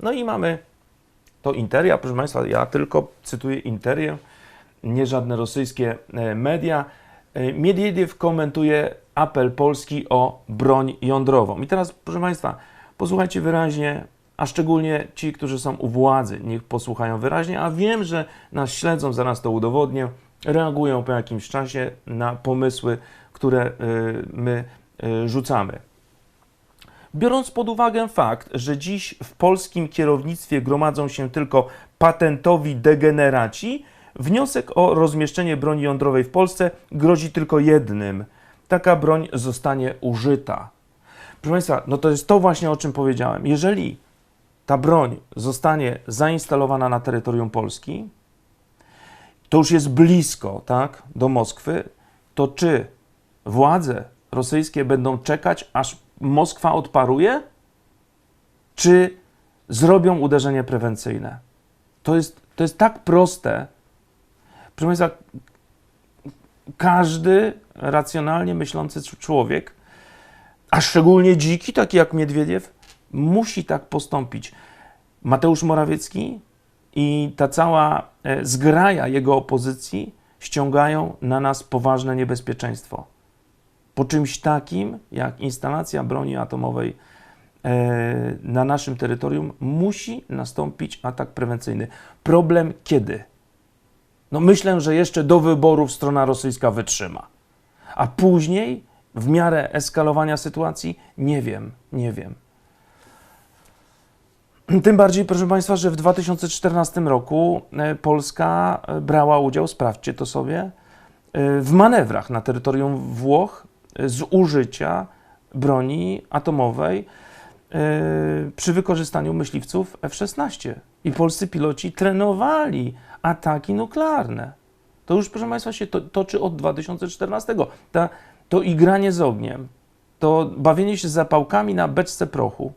No i mamy to Interia, proszę Państwa, ja tylko cytuję Interię, nie żadne rosyjskie e, media. E, Miedwiediew komentuje apel Polski o broń jądrową. I teraz, proszę Państwa, posłuchajcie wyraźnie, a szczególnie ci, którzy są u władzy, niech posłuchają wyraźnie, a wiem, że nas śledzą, zaraz to udowodnię, reagują po jakimś czasie na pomysły, które y, my rzucamy. Biorąc pod uwagę fakt, że dziś w polskim kierownictwie gromadzą się tylko patentowi degeneraci, wniosek o rozmieszczenie broni jądrowej w Polsce grozi tylko jednym. Taka broń zostanie użyta. Proszę Państwa, no to jest to właśnie, o czym powiedziałem. Jeżeli ta broń zostanie zainstalowana na terytorium Polski, to już jest blisko, tak, do Moskwy, to czy władze rosyjskie będą czekać, aż Moskwa odparuje, czy zrobią uderzenie prewencyjne? To jest, to jest tak proste. Proszę Państwa, każdy racjonalnie myślący człowiek, a szczególnie dziki, taki jak Miedwiediew, musi tak postąpić. Mateusz Morawiecki i ta cała e, zgraja jego opozycji ściągają na nas poważne niebezpieczeństwo. Po czymś takim, jak instalacja broni atomowej e, na naszym terytorium, musi nastąpić atak prewencyjny. Problem kiedy? No myślę, że jeszcze do wyborów strona rosyjska wytrzyma. A później, w miarę eskalowania sytuacji, nie wiem, nie wiem. Tym bardziej, proszę Państwa, że w 2014 roku e, Polska e, brała udział, sprawdźcie to sobie, w manewrach na terytorium Włoch z użycia broni atomowej e, przy wykorzystaniu myśliwców F-16. I polscy piloci trenowali ataki nuklearne. To już, proszę Państwa, się to, toczy od 2014. Ta, to igranie z ogniem, to bawienie się zapałkami na beczce prochu,